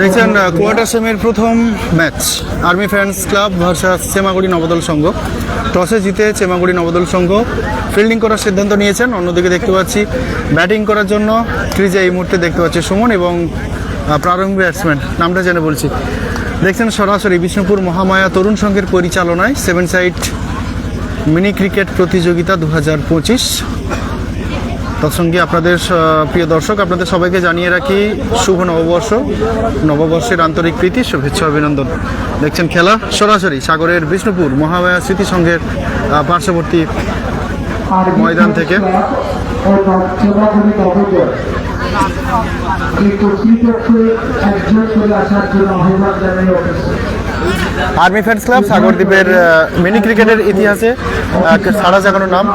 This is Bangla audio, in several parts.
দেখছেন কোয়ার্টার সেমির প্রথম match. Army fans club versus Chemaguri Nabadal Sangha. টসে জিতে চেমাগুড়ি নবদল সংঘ ফিল্ডিং করার সিদ্ধান্ত নিয়েছেন। অন্যদিকে দেখতে পাচ্ছি ব্যাটিং করার জন্য ক্রিজে এই মুহূর্তে দেখতে পাচ্ছি সুমন এবং প্রারম্ভিক ব্যাটসম্যান। নামটা জেনে বলছি। দেখছেন সরাসরি বিষ্ণুপুর মহামায়া তরুণ সংঘের পরিচালনায় সেভেন সাইড মিনি ক্রিকেট প্রতিযোগিতা দু হাজার পঁচিশ। তৎসঙ্গে আপনাদের প্রিয় দর্শক, আপনাদের সবাইকে জানিয়ে রাখি শুভ নববর্ষ, নববর্ষের আন্তরিক প্রীতি, শুভেচ্ছা, অভিনন্দন দেখছেন খেলা সরাসরি সাগরের বিষ্ণুপুর মহামায়া স্মৃতি সংঘের পার্শ্ববর্তী ময়দান থেকে। আর্মি ফ্যান্স ক্লাব, সাগরদ্বীপের মিনি ক্রিকেটের ইতিহাসে সাড়া জাগানো নাম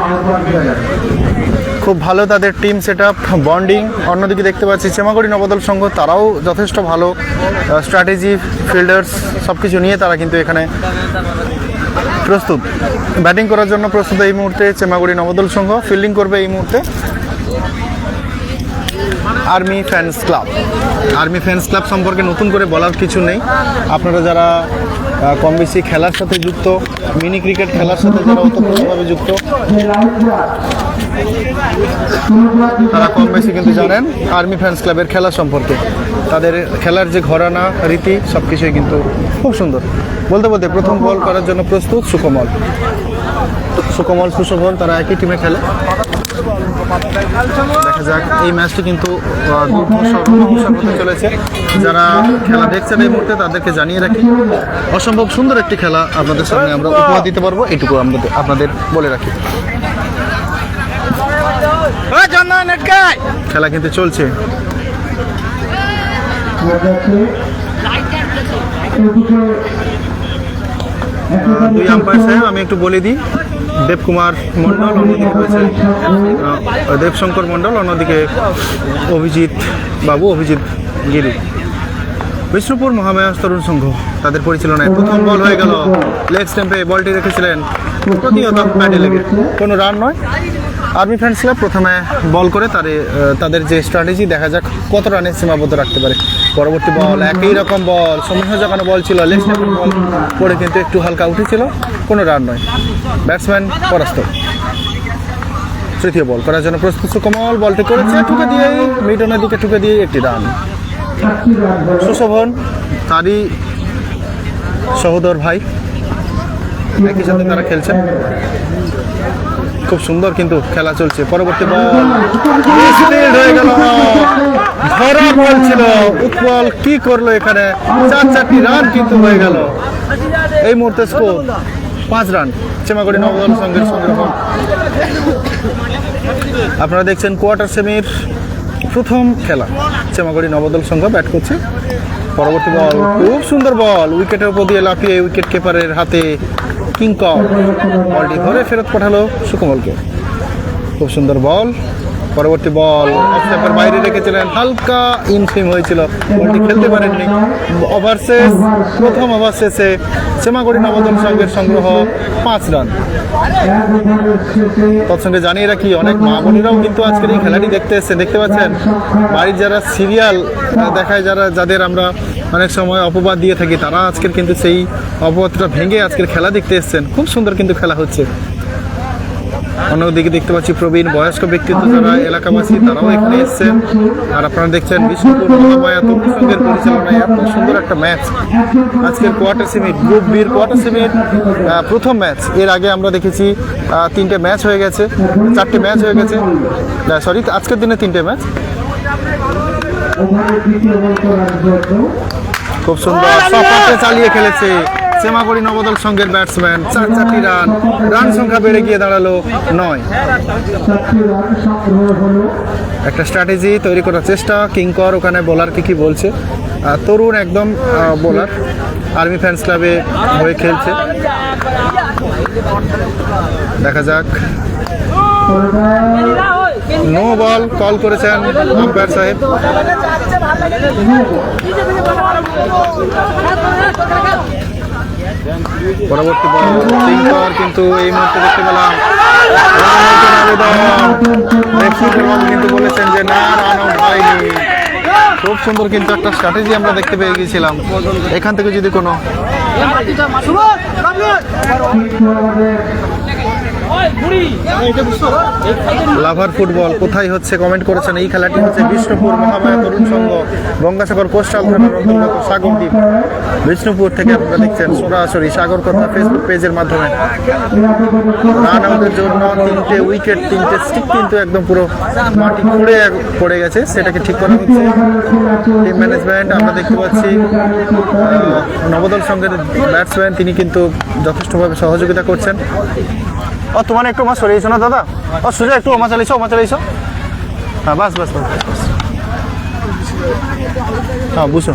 খুব ভালো তাদের টিম সেট আপ বন্ডিং অন্যদিকে দেখতে পাচ্ছি চেমাগুড়ি নবদল সংঘ, তারাও যথেষ্ট ভালো স্ট্র্যাটেজি ফিল্ডার্স সব কিছু নিয়ে তারা কিন্তু এখানে প্রস্তুত। ব্যাটিং করার জন্য প্রস্তুত এই মুহূর্তে চেমাগুড়ি নবদল সংঘ। ফিল্ডিং করবে এই মুহূর্তে। Army fans club. Army fans club সম্পর্কে নতুন করে বলার কিছু নেই। আপনারা যারা কম বেশি খেলার সাথে যুক্ত, মিনি ক্রিকেট খেলার সাথে যারা ওতপ্রোতভাবে যুক্ত, তারা কম বেশি কিন্তু জানেন আর্মি ফ্যান্স ক্লাবের খেলা সম্পর্কে। তাদের খেলার যে ঘরানা, রীতি সব কিছুই কিন্তু খুব সুন্দর। বলতে বলতে প্রথম বল করার জন্য প্রস্তুত সুকমল। সুকমল সুশোভন, তারা একই টিমে খেলে। দেখা যাক। এই ম্যাচটি কিন্তু হতে চলেছে। যারা খেলা দেখছেন এই মুহূর্তে তাদেরকে জানিয়ে রাখি অসম্ভব সুন্দর একটি খেলা আপনাদের সামনে আমরা উপহার দিতে পারব। এইটুকু আমরা আপনাদের বলে রাখি। খেলা কিন্তু চলছে। দুই আম্পায়ার সাহেব আমি একটু বলে দিই। দেবকুমার মণ্ডল অন্যদিকে রয়েছে দেবশঙ্কর মণ্ডল, অন্যদিকে অভিজিৎ বাবু, অভিজিৎ গিরি। বিষ্ণুপুর মহামায়া তরুণ সংঘ, তাদের পরিচালনায় প্রথম বল হয়ে গেল। লেগ স্ট্যাম্পে বলটি রেখেছিলেন প্রতিহত ব্যাটে লেগে। কোনো রান নয়। আর্মি ফ্যান্স ক্লাব প্রথমে বল করে তারে তাদের যে স্ট্র্যাটেজি, দেখা যাক কত রানে সীমাবদ্ধ রাখতে পারে। পরবর্তী বল একই রকম বল সমীহ জাগানো বল ছিল বল পরে কিন্তু একটু হালকা উঠেছিল, কোনো রান নয়। ব্যাটসম্যান পরাস্ত। তৃতীয় বল করার জন্য প্রস্তুত সুকমল বলটি করেছে, ঠুকে দিয়েই মিডনের দিকে ঠুকে দিয়ে একটি রান সুশোভন, তারই সহোদর ভাই, একই সাথে তারা খেলছেন। খুব সুন্দর কিন্তু খেলা চলছে। পরবর্তী বল হয়ে গেল। ধরা বল ছিল উৎপল কি করল এখানে? চার চারটি রান কিন্তু হয়ে গেল। এই মুহূর্তে স্কোর পাঁচ রান চেমাগুড়ি নবদল সংগ্রহ আপনারা দেখছেন কোয়ার্টার সেমির প্রথম খেলা। চেমাগুড়ি নবদল সংঘ ব্যাট করছে। পরবর্তী বল খুব সুন্দর বল উইকেটের উপর দিয়ে লাফিয়ে উইকেট কিপারের হাতে কিংকং বলটি ধরে ফেরত পাঠালো সুকমলকে। খুব সুন্দর বল। পরবর্তী বল। অফস্টাম্পের বাইরে রেখেছিলেন। হালকা ইনফিম হয়েছিল। বলটি খেলতে পারেননি। ওভার শেষ প্রথম ওভার শেষে চেমাগুড়ি নবদল সংঘের সংগ্রহ পাঁচ রান। তৎসঙ্গে জানিয়ে রাখি, অনেক মা বোনেরাও কিন্তু আজকের এই খেলাটি দেখতে এসছে দেখতে পাচ্ছেন, বাড়ির যারা সিরিয়াল দেখায় যারা, যাদের আমরা অনেক সময় অপবাদ দিয়ে থাকি, তারা আজকের কিন্তু সেই অপবাদটা ভেঙে আজকের খেলা দেখতে এসছেন। খুব সুন্দর কিন্তু খেলা হচ্ছে। অন্যদিকে দেখতে পাচ্ছি প্রবীণ বয়স্ক ব্যক্তিত্ব যারা এলাকাবাসী, তারাও এখানে এসছেন আর আপনারা দেখছেন বিষ্ণুপুর মহামায়া তরুণ সংঘের পরিচালনায় এত সুন্দর একটা ম্যাচ। আজকের কোয়ার্টার সেমি গ্রুপ বির কোয়ার্টার সেমির প্রথম ম্যাচ। এর আগে আমরা দেখেছি তিনটে ম্যাচ হয়ে গেছে, চারটে ম্যাচ হয়ে গেছে। সরি আজকের দিনে তিনটে ম্যাচ। খুব সুন্দর চালিয়ে খেলেছে। সেমাগুড়ি নবদল সংঘের ব্যাটসম্যান চার চারটি রান রান সংখ্যা বেড়ে গিয়ে দাঁড়াল নয়। একটা স্ট্র্যাটেজি তৈরি করার চেষ্টা কিংকর ওখানে বোলারকে কি বলছে? তরুণ একদম বোলার আর্মি ফ্যান্স ক্লাবে হয়ে খেলছে। দেখা যাক। নো বল কল করেছেন আম্পায়ার সাহেব। পরবর্তী বল কিন্তু এই মুহূর্তে দেখতে পেলাম। কিন্তু বলেছেন যে না রান আউট হয়নি। খুব সুন্দর কিন্তু একটা স্ট্র্যাটেজি আমরা দেখতে পেয়ে গেছিলাম এখান থেকে যদি কোনো লাভার ফুটবল, কোথায় হচ্ছে কমেন্ট করেছেন? এই খেলাটি হচ্ছে বিষ্ণুপুর মহামায়া তরুণ সংঘ, গঙ্গাসাগর কোস্টাল অন্তর্গত সাগরদ্বীপ বিষ্ণুপুর থেকে আপনারা দেখছেন সরাসরি সাগর কথা ফেসবুক পেজের মাধ্যমে। রান আউটের জন্য তিনটে উইকেট তিনটে স্টিক কিন্তু একদম পুরো মাটি খুঁড়ে পড়ে গেছে, সেটাকে ঠিক করা হচ্ছে। টিম ম্যানেজমেন্ট আমরা দেখতে পাচ্ছি নবদল সংঘের ব্যাটসম্যান তিনি কিন্তু যথেষ্টভাবে সহযোগিতা করছেন। ও, তোমার একটু মাছ চলেছো না, দাদা। ও, সুজা একটু মাছ চালিয়েছো মাছ চালিয়েছো হ্যাঁ বাস বাস বাস। হ্যাঁ বুঝো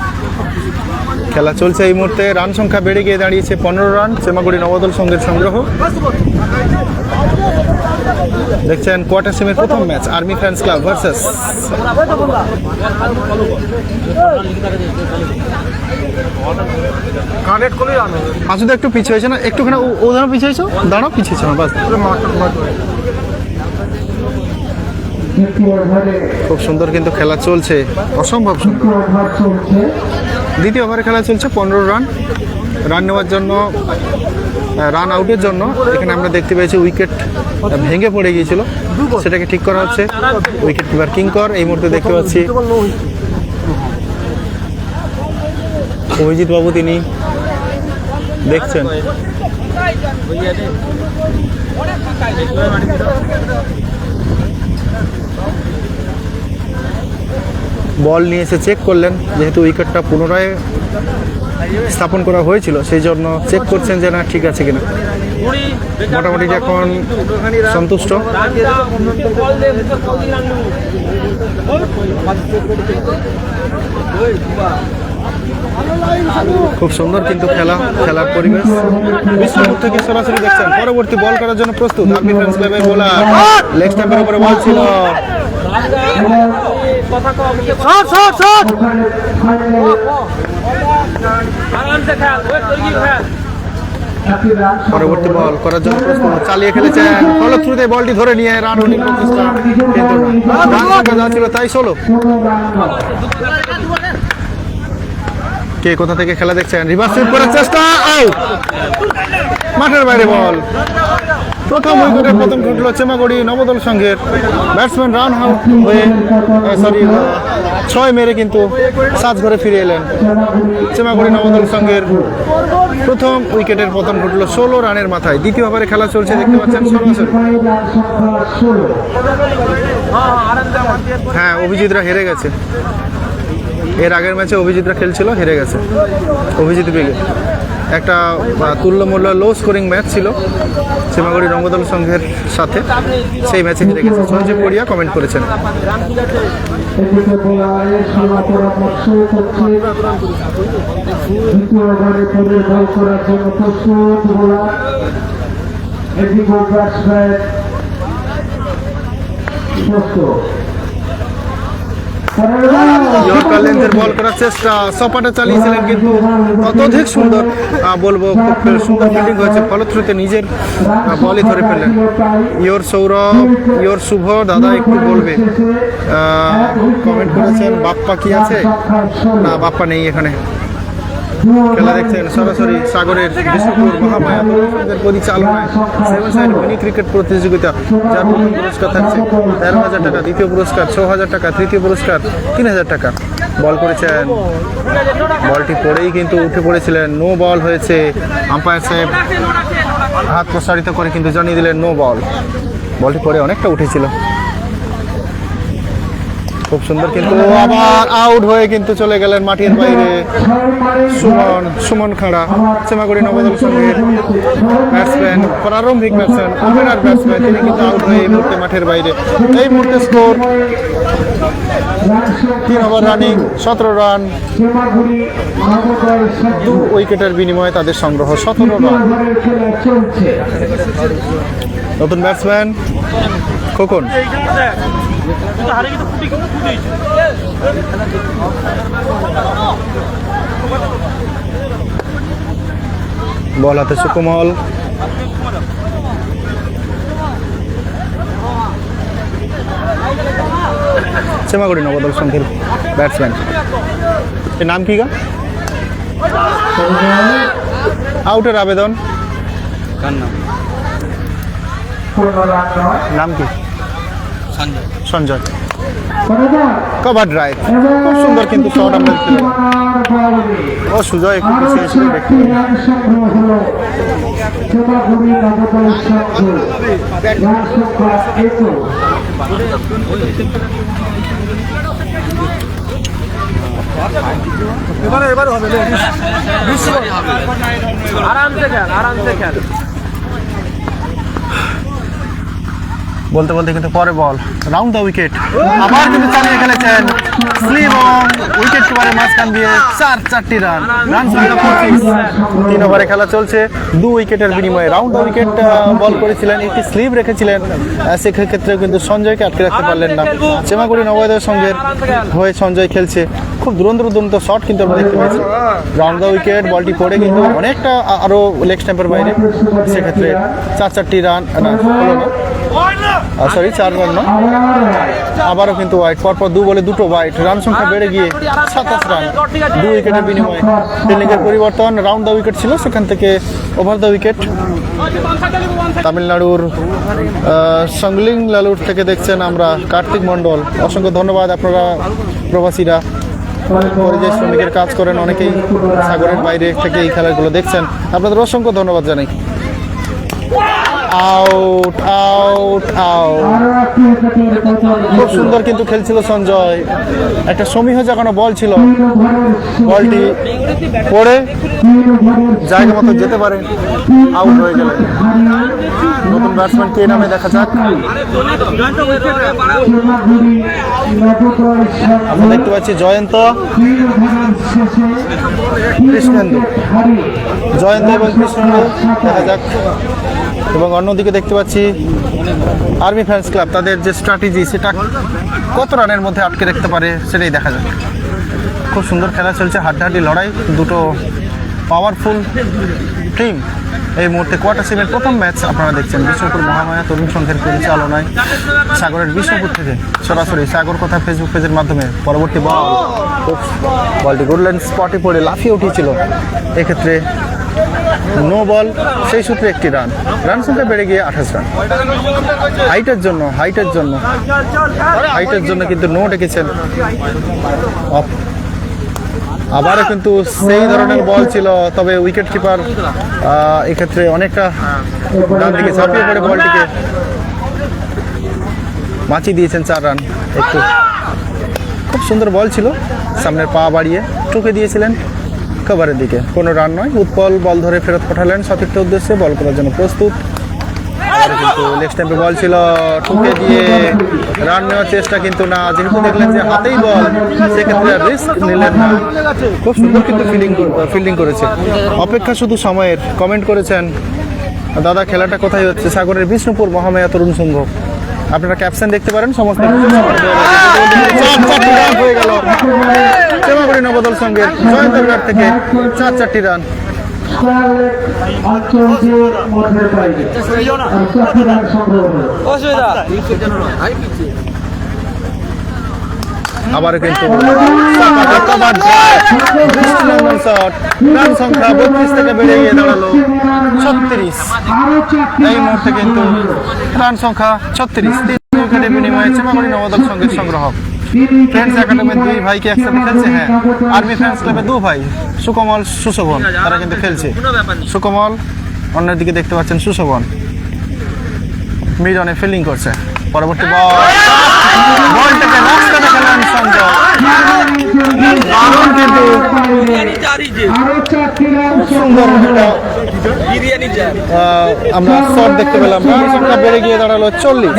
খেলা চলছে এই মুহূর্তে। রান সংখ্যা বেড়ে গিয়ে দাঁড়িয়েছে পনেরো রান। চেমাগুড়ি নবদল সংঘের সংগ্রহ। দেখছেন, কোয়ার্টার সেমির প্রথম match, army fans club versus. আসলে একটু পিছিয়ে হয়েছে না একটুখানি ও- দাঁড়াও পিছিয়ে হয়েছো দাঁড়াও পিছিয়েছো না বাস খুব সুন্দর কিন্তু খেলা চলছে অসম্ভব সুন্দর দ্বিতীয় ওভার দ্বিতীয় ওভারে খেলা চলছে পনেরো রান রান নেওয়ার জন্য রান আউটের জন্য এখানে আমরা দেখতে পেয়েছি উইকেট ভেঙে পড়ে গিয়েছিল সেটাকে ঠিক করা হচ্ছে উইকেট কিপার কিঙ্কর এই মুহূর্তে দেখতে পাচ্ছি অভিজিৎ বাবু তিনি দেখছেন। বল নিয়ে এসে চেক করলেন, যেহেতু উইকেটটা পুনরায় স্থাপন করা হয়েছিল সেই জন্য চেক করছেন যে না ঠিক আছে কিনা। মোটামুটি এখন সন্তুষ্ট। খুব সুন্দর কিন্তু খেলা খেলার পরিবেশ। বিষ্ণুপুর থেকে সরাসরি দেখছেন? পরবর্তী বল করার জন্য প্রস্তুত। আর্মি ফ্রেন্ডস ক্লাবের বোলার লেগ স্ট্যাম্পের উপরে বল ছিল। পরবর্তী বল করার জন্য প্রস্তুত। চালিয়ে খেলেছেন। ফলো থ্রুতে বলটি ধরে নিয়ে রান কিন্তু রান সংখ্যা যা ছিল তাই ষোলো কে কোথা থেকে খেলা দেখছেন রিভার্স সুইপ করার চেষ্টা, আউট! মাঠের বাইরে বল। প্রথম উইকেটের পতন ঘটল চেমাগড়ি নবদল সংঘের ব্যাটসম্যান রান আউট হয়ে সরি ছয় মেরে কিন্তু সাজ ঘরে ফিরে এলেন চেমাগড়ি নবদল সংঘের। প্রথম উইকেটের পতন ঘটল ষোলো রানের মাথায়। দ্বিতীয় ওভারে খেলা চলছে, দেখতে পাচ্ছেন হ্যাঁ অভিজিৎরা হেরে গেছে। এর আগের ম্যাচে অভিজিৎরা খেলছিল, হেরে গেছে। অভিজিৎ ব্রিগেড একটা তুল্যমূল্য লো স্কোরিং ম্যাচ ছিল সীমাগুড়ি রঙ্গদল সংঘের সাথে। সেই ম্যাচে হেরে গেছে। সঞ্জীব পড়িয়া কমেন্ট করেছেন। ইয়র্কার লেন্থের বল করার চেষ্টা। সপাটা চালিয়েছিলেন কিন্তু অত্যধিক সুন্দর বলব, খুব সুন্দর ফিল্ডিং হয়েছে। ফলশ্রুতিতে নিজের বলই ধরে ফেললেন। ইয়োর সৌরভ, ইয়োর শুভ, দাদা একটু বলবে। কমেন্ট করেছেন, বাপ্পা কি আছে? না, বাপ্পা নেই এখানে। খেলা দেখছেন সরাসরি সাগরের বিষ্ণুপুর মহামায়া পরিচালনায় সেভেন মিনি ক্রিকেট প্রতিযোগিতা, যার প্রথম পুরস্কার থাকছে তেরো হাজার টাকা, দ্বিতীয় পুরস্কার ছ হাজার টাকা, তৃতীয় পুরস্কার তিন হাজার টাকা। বল করেছেন। বলটি পড়েই কিন্তু উঠে পড়েছিলেন। নো বল হয়েছে। আম্পায়ার সাহেব হাত প্রসারিত করে কিন্তু জানিয়ে দিলেন নো বল। বলটি পরে অনেকটা উঠেছিল। খুব সুন্দর কিন্তু আবার আউট হয়ে কিন্তু চলে গেলেন মাঠের বাইরে। সুমন সুমন খাড়া চেমাগুড়ি নবদল সঙ্গের ব্যাটসম্যান প্রারম্ভিক ব্যাটসম্যান ওপেনার ব্যাটসম্যান তিনি কিন্তু আউট হয়ে এই মুহূর্তে মাঠের বাইরে। এই মুহূর্তে স্কোর তিন ওভার রানিং সতেরো রান দু উইকেটের বিনিময়ে তাদের সংগ্রহ, সতেরো রান নতুন ব্যাটসম্যান খোকন। বল হাতে সুকুমল চেমাগুড়ি নবদল সংঘের ব্যাটসম্যান এর নাম কি গা? আউটের আবেদন। পূর্ণ রান নাম কি? সঞ্জয়। কভার ড্রাইভ খুব সুন্দর কিন্তু শট আমরা দেখতে ও সুজয় একটু পিছিয়ে ছিল দেখতে রান সংগ্রহ হলো জমাগুড়ি নবদল সংঘ রান সংখ্যা একুশ বলতে বলতে কিন্তু পরে বল। রাউন্ড দ্য উইকেট আবার কিন্তু চালিয়ে খেলেছেন এবং উইকেট কিপারের মাঝখান দিয়ে চার চারটি রান রান তিন ওভারে খেলা চলছে। দু উইকেটের বিনিময়ে রাউন্ড দ্য উইকেট বল করেছিলেন। একটি স্লিপ রেখেছিলেন। সেক্ষেত্রে কিন্তু সঞ্জয়কে আটকে রাখতে পারলেন না। চেমাগুড়ি নবোদয়ের সঙ্গে হয়ে সঞ্জয় খেলছে। খুব দুরন্ত দুরন্ত শট কিন্তু আমরা দেখতে পেয়েছি। রাউন্ড দ্য উইকেট বলটি পড়ে কিন্তু অনেকটা আ- আরও লেগ স্ট্যাম্পের বাইরে। সেক্ষেত্রে চার চারটি রান হলো না। সরি চার রান না? আবারও কিন্তু হোয়াইট পরপর দু বলে দুটো হোয়াইট রান সংখ্যা বেড়ে গিয়ে সাতাশ রান দু উইকেটের বিনিময়ে। ফিল্ডিংয়ের পরিবর্তন রাউন্ড দ্য উইকেট ছিল সেখান থেকে ওভার দ্য উইকেট তামিলনাড়ুর সংলিং লালুর থেকে দেখছেন আমরা কার্তিক মণ্ডল। অসংখ্য ধন্যবাদ আপনারা প্রবাসীরা। পরিযায়ী শ্রমিকের কাজ করেন অনেকেই সাগরের বাইরে থেকে এই খেলাগুলো দেখছেন। আপনাদের অসংখ্য ধন্যবাদ জানাই। আউট আউট আউট খুব সুন্দর কিন্তু খেলছিল সঞ্জয়। একটা সমীহ জাগানো বল ছিল। বলটি পড়ে, জায়গা মতো যেতে পারে আউট হয়ে গেলেন নতুন ব্যাটসম্যান কে নামে দেখা যাক। আমরা দেখতে পাচ্ছি জয়ন্ত। কৃষ্ণেন্দু। জয়ন্ত এবং কৃষ্ণেন্দু দেখা যাক। এবং অন্যদিকে দেখতে পাচ্ছি আর্মি ফ্যান্স ক্লাব। তাদের যে স্ট্র্যাটেজি, সেটা কত রানের মধ্যে আটকে রাখতে পারে সেটাই দেখা যাক। খুব সুন্দর খেলা চলছে, হাড্ডাহাড্ডি লড়াই, দুটো পাওয়ারফুল টিম এই মুহূর্তে কোয়ার্টার সেভেন প্রথম ম্যাচ আপনারা দেখছেন বিষ্ণুপুর মহামায়া, তরুণ সংঘের পরিচালনায় সাগরের বিষ্ণুপুর থেকে সরাসরি সাগর কথা ফেসবুক পেজের মাধ্যমে। পরবর্তী বল বলটি গুডল্যান্ড স্পটে পড়ে, লাফিয়ে উঠেছিল এক্ষেত্রে নো বল সেই সূত্রে একটি রান রান সংখ্যা বেড়ে গিয়ে আঠাশ রান হাইটের জন্য হাইটের জন্য হাইটের জন্য কিন্তু নো ডেকেছেন। অফ আবারও কিন্তু সেই ধরনের বল ছিল, তবে উইকেট কিপার এক্ষেত্রে অনেকটা ডান দিকে ঝাঁপিয়ে পড়ে বলটিকে। মাছি দিয়েছেন চার রান, একটু খুব সুন্দর বল ছিল, সামনের পা বাড়িয়ে টুকে দিয়েছিলেন কভারের দিকে। কোনো রান নয়, উৎপল বল ধরে ফেরত পাঠালেন সতীর্থ উদ্দেশ্যে, বল করার জন্য প্রস্তুত। কিন্তু লেগ স্ট্যাম্পে বল ছিল, ঠুকে দিয়ে রান নেওয়ার চেষ্টা কিন্তু না। যেহেতু দেখলেন যে হাতেই বল সেক্ষেত্রে রিস্ক নিলেন না। খুব সুন্দর কিন্তু ফিল্ডিং ফিল্ডিং করেছে। অপেক্ষা শুধু সময়ের। কমেন্ট করেছেন, দাদা, খেলাটা কোথায় হচ্ছে? সাগরের বিষ্ণুপুর মহামায়া তরুণ সংঘ। আপনারা ক্যাপশন দেখতে পারেন, সমস্ত হয়ে গেল। নবদল সঙ্গে জয়ন্ত থেকে চার চারটি রান আবার কিন্তু রান সংখ্যা বত্রিশ থেকে বেড়ে গিয়ে দাঁড়াল ছত্রিশ এই মুহূর্তে কিন্তু রান সংখ্যা ছত্রিশ তিন উইকেটের বিনিময়ে চেমাগুড়ি নবদল সংগ্রহ ফ্রেন্ডস একাডেমির দুই ভাইকে একসাথে খেলছে হ্যাঁ। আর্মি ফ্রেন্ডস ক্লাবের দু ভাই সুকমল সুশোভন তারা কিন্তু খেলছে। সুকমল অন্যদিকে দেখতে পাচ্ছেন সুশোভন। মিডনে ফিল্ডিং করছে। পরবর্তী বল বলটাকে রাস্তাতে খেলেন দারুণ কিন্তু সুন্দর আমরা শট দেখতে পেলাম। রান সংখ্যা বেড়ে গিয়ে দাঁড়াল চল্লিশ।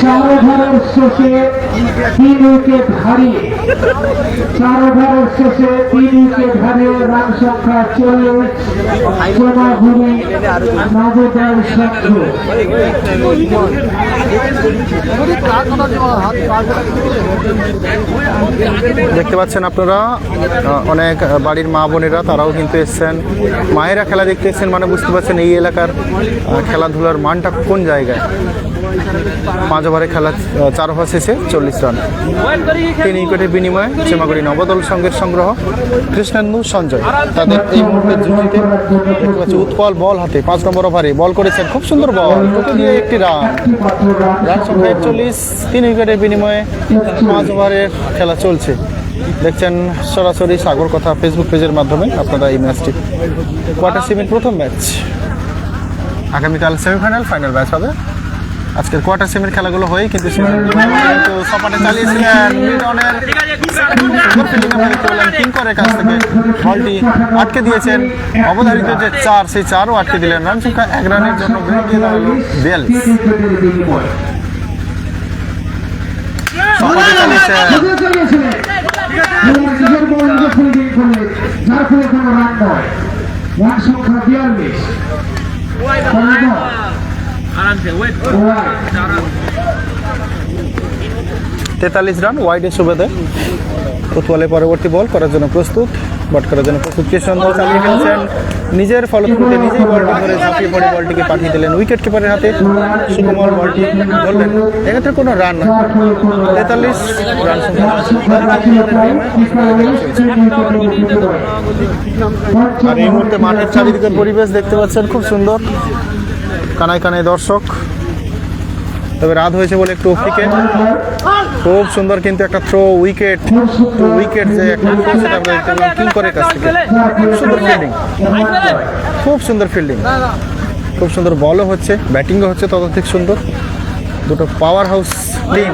চার ওভারের শেষে তিন উইকেট হারিয়ে দেখতে পাচ্ছেন আপনারা অনেক বাড়ির মা বোনেরা, তারাও কিন্তু এসছেন। মায়েরা খেলা দেখতে এসছেন মানে বুঝতে পারছেন এই এলাকার খেলাধুলার মানটা কোন জায়গায়? পাঁচ ওভারে খেলা চার ওভার শেষে চল্লিশ রান। তিন উইকেটের বিনিময়ে চেমাগুড়ি নবদল সঙ্গের সংগ্রহ, কৃষ্ণেন্দু সঞ্জয়। তাদের এই মুহূর্তে জুটিতে উৎপল বল হাতে, পাঁচ নম্বর ওভারে বল করেছেন, খুব সুন্দর বল টোকে দিয়ে একটি রান। রান সংখ্যা একচল্লিশ, তিন উইকেটের বিনিময়ে পাঁচ ওভারের খেলা চলছে। দেখছেন সরাসরি সাগর কথা ফেসবুক পেজের মাধ্যমে, আপনারা এই ম্যাচটি কোয়ার্টার সেমির প্রথম ম্যাচ। আগামীকাল সেমিফাইনাল, ফাইনাল ম্যাচ হবে। আজকের কোয়ার্টার সেমির খেলাগুলো হয় কিন্তু কিন্তু সপাটে চালিয়েছিলেন মিডনের কিঙ্করের কাছ থেকে। বলটি আটকে দিয়েছেন। অবধারিত যে চার সেই চারও আটকে দিলেন। রান সংখ্যা এক রানের জন্য দাঁড়াল বিয়াল্লিশ। সপাটে চালিয়েছেন। নয়। রান সংখ্যা বিয়াল্লিশ। তেতাল্লিশ রান ওয়াইডের সুবাদে। উৎপলে পরবর্তী বল করার জন্য প্রস্তুত বট করার জন্য প্রস্তুত কৃষ্ণন্দ চালিয়ে ফেলছেন। নিজের ফলশ্রুতিতে নিজেই বলটি ধরে ঝাঁপিয়ে পড়ে বলটিকে পাঠিয়ে দিলেন উইকেট কিপারের হাতে। সুকুমল বলটি ধরলেন। এক্ষেত্রে কোনো রান না। তেতাল্লিশ রান আর এই মুহূর্তে মাঠের চারিদিকের পরিবেশ দেখতে পাচ্ছেন খুব সুন্দর। কানায় কানায় দর্শক। তবে রাত হয়েছে বলে একটু অফিকে খুব সুন্দর কিন্তু একটা থ্রো উইকেট উইকেট যে একটা সেটা কাছ থেকে। খুব সুন্দর ফিল্ডিং খুব সুন্দর ফিল্ডিং খুব সুন্দর বলও হচ্ছে ব্যাটিংও হচ্ছে ততধিক সুন্দর। দুটো power house team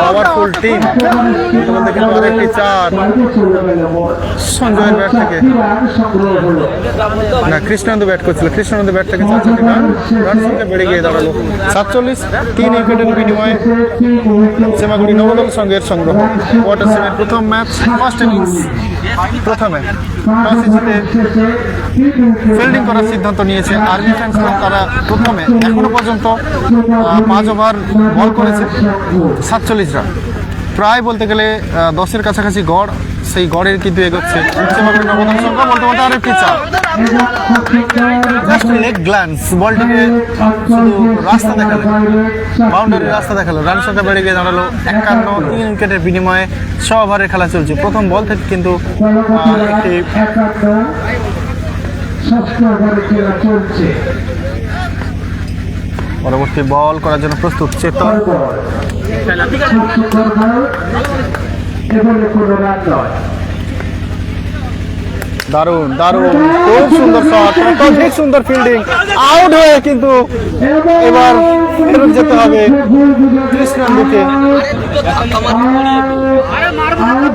powerful team আরেকটি চার সঞ্জয়ের ব্যাট থেকে। না, কৃষ্ণানন্দ ব্যাট করছিল। কৃষ্ণানন্দ ব্যাট থেকে চার চারটি রান রান সংখ্যা বেড়ে গিয়ে দাঁড়াল। সাতচল্লিশ, তিন উইকেটের বিনিময়ে সেমাগুড়ি নবদল সঙ্গের সংগ্রহ। কোয়ার্টার সেভেন প্রথম ম্যাচ ফার্স্ট ইনিংস প্রথমে টসে জিতে ফিল্ডিং করার সিদ্ধান্ত নিয়েছে। আর্মি ফ্যান্স তারা প্রথমে, এখনও পর্যন্ত পাঁচ ওভার বল করেছে, সাতচল্লিশ রান। প্রায় বলতে গেলে দশের কাছাকাছি গড়, সেই গড়ের কিন্তু এগোচ্ছে। বলতে বলতে লেগ গ্ল্যান্স বলটিকে শুধু রাস্তা রাস্তা দেখাল। বেড়ে গিয়ে দাঁড়াল একান্ন তিন উইকেটের বিনিময়ে খেলা চলছে। প্রথম বল থেকে কিন্তু একটি একান্ন ষষ্ঠ ওভারে খেলা চলছে পরবর্তী বল করার জন্য প্রস্তুত চেতন। দারুণ দারুণ। খুব সুন্দর শট অত্যধিক সুন্দর ফিল্ডিং আউট হয়ে কিন্তু এবার ফেরত যেতে হবে কৃষ্ণান্দুকে আউট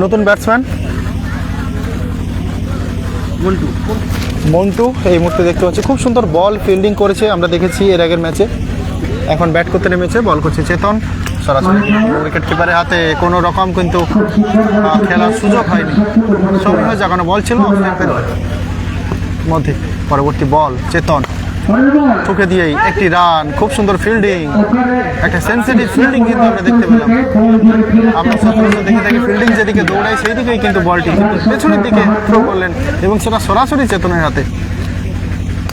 নতুন ব্যাটসম্যান? মন্টু। এই মুহূর্তে দেখতে পাচ্ছি খুব সুন্দর বল ফিল্ডিং করেছে আমরা দেখেছি এর আগের ম্যাচে। এখন ব্যাট করতে নেমেছে বল করছে চেতন। সরাসরি উইকেট কিপারের হাতে কোনো রকম কিন্তু খেলার সুযোগ হয়নি। সময় জাগানো বল ছিল মধ্যে পরবর্তী বল চেতন। ঠুকে দিয়েই একটি রান, খুব সুন্দর ফিল্ডিং একটা সেন্সিটিভ ফিল্ডিং কিন্তু আমরা দেখতে পেলাম। আমরা সচরাচর দেখে থাকি ফিল্ডিং যেদিকে দৌড়ায় সেই দিকেই কিন্তু বলটি পেছনের দিকে থ্রো করলেন এবং সেটা সরাসরি চেতনের হাতে।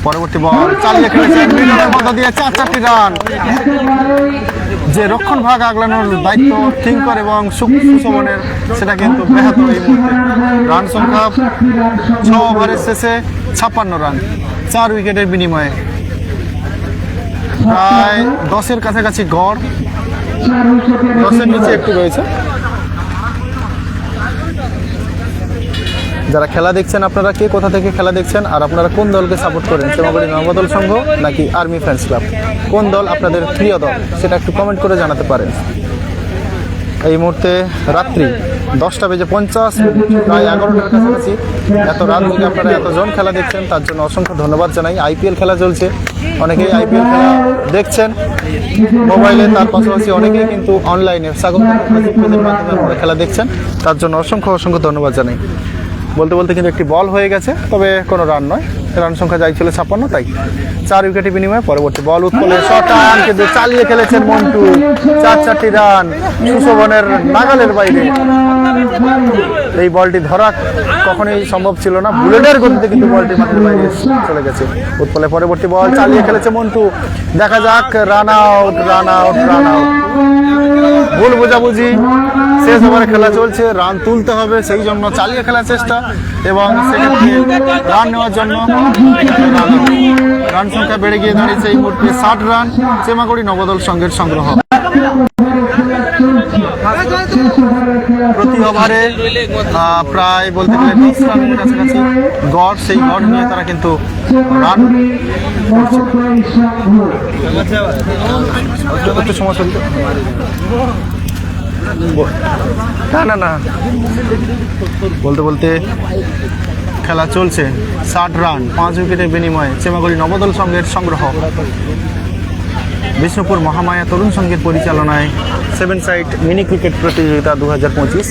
পরবর্তী বল, চালিয়ে খেলেছেন মিডলের মধ্য দিয়ে চার চারটি রান। যে রক্ষণ ভাগ আগলানোর দায়িত্ব থিঙ্কর এবং সুশোভনের, সেটা কিন্তু ব্যাহত এই মুহূর্তে। রান সংখ্যা ছ ওভারের শেষে ছাপ্পান্ন রান, চার উইকেটের বিনিময়ে। প্রায় দশের কাছাকাছি গড়। দশের নিচে একটু রয়েছে। যারা খেলা দেখছেন, আপনারা কে কোথা থেকে খেলা দেখছেন আর আপনারা কোন দলকে সাপোর্ট করেন? সেমাবাড়ি নবদল সংঘ নাকি আর্মি ফ্যান্স ক্লাব? কোন দল আপনাদের প্রিয় দল? সেটা একটু কমেন্ট করে জানাতে পারেন। এই মুহূর্তে রাত্রি দশটা বেজে পঞ্চাশ, প্রায় এগারোটার কাছাকাছি। এত রাত থেকে আপনারা এতজন খেলা দেখছেন, তার জন্য অসংখ্য ধন্যবাদ জানাই। আইপিএল খেলা চলছে। অনেকেই আইপিএল খেলা দেখছেন। মোবাইলে তার পাশাপাশি অনেকেই কিন্তু অনলাইনে মাধ্যমে খেলা দেখছেন, তার জন্য অসংখ্য অসংখ্য ধন্যবাদ জানাই। বলতে বলতে কিন্তু একটি বল হয়ে গেছে, তবে কোনো রান নয়। রান সংখ্যা যাই ছিল ছাপ্পান্ন, তাই চার উইকেটের বিনিময়ে পরবর্তী বল উৎপলে শট রান কিন্তু চালিয়ে খেলেছেন মন্টু। চার চারটি রান সুশোভনের নাগালের বাইরে। এই বলটি ধরা কখনোই সম্ভব ছিল না। বুলেটের গতিতে কিন্তু বলটি মাঠের বাইরে চলে গেছে। উৎপলে পরবর্তী বল চালিয়ে খেলেছে মন্টু। দেখা যাক run out run out run out ভুল বোঝাবুঝি, শেষ ওভারে খেলা চলছে, রান তুলতে হবে, সেই জন্য চালিয়ে খেলার চেষ্টা এবং সেক্ষেত্রে রান নেওয়ার জন্য রান। সংখ্যা বেড়ে গিয়ে দাঁড়িয়েছে এই মুহূর্তে ষাট রান চেমাগুড়ি নবদল সংঘের সংগ্রহ প্রতি ওভারে প্রায় বলতে গেলে দশ রানের কাছাকাছি গড়, সেই গড় নিয়ে তারা কিন্তু রান একটু সমস্যা না না না। বলতে বলতে খেলা চলছে, ষাট রান, পাঁচ উইকেটের বিনিময়ে। চেমাগুড়ি নবদল সংঘের সংগ্রহ। বিষ্ণুপুর মহামায়া তরুণ সংগীত পরিচালনায় সেভেন সাইড মিনি ক্রিকেট প্রতিযোগিতা দু হাজার পঁচিশ।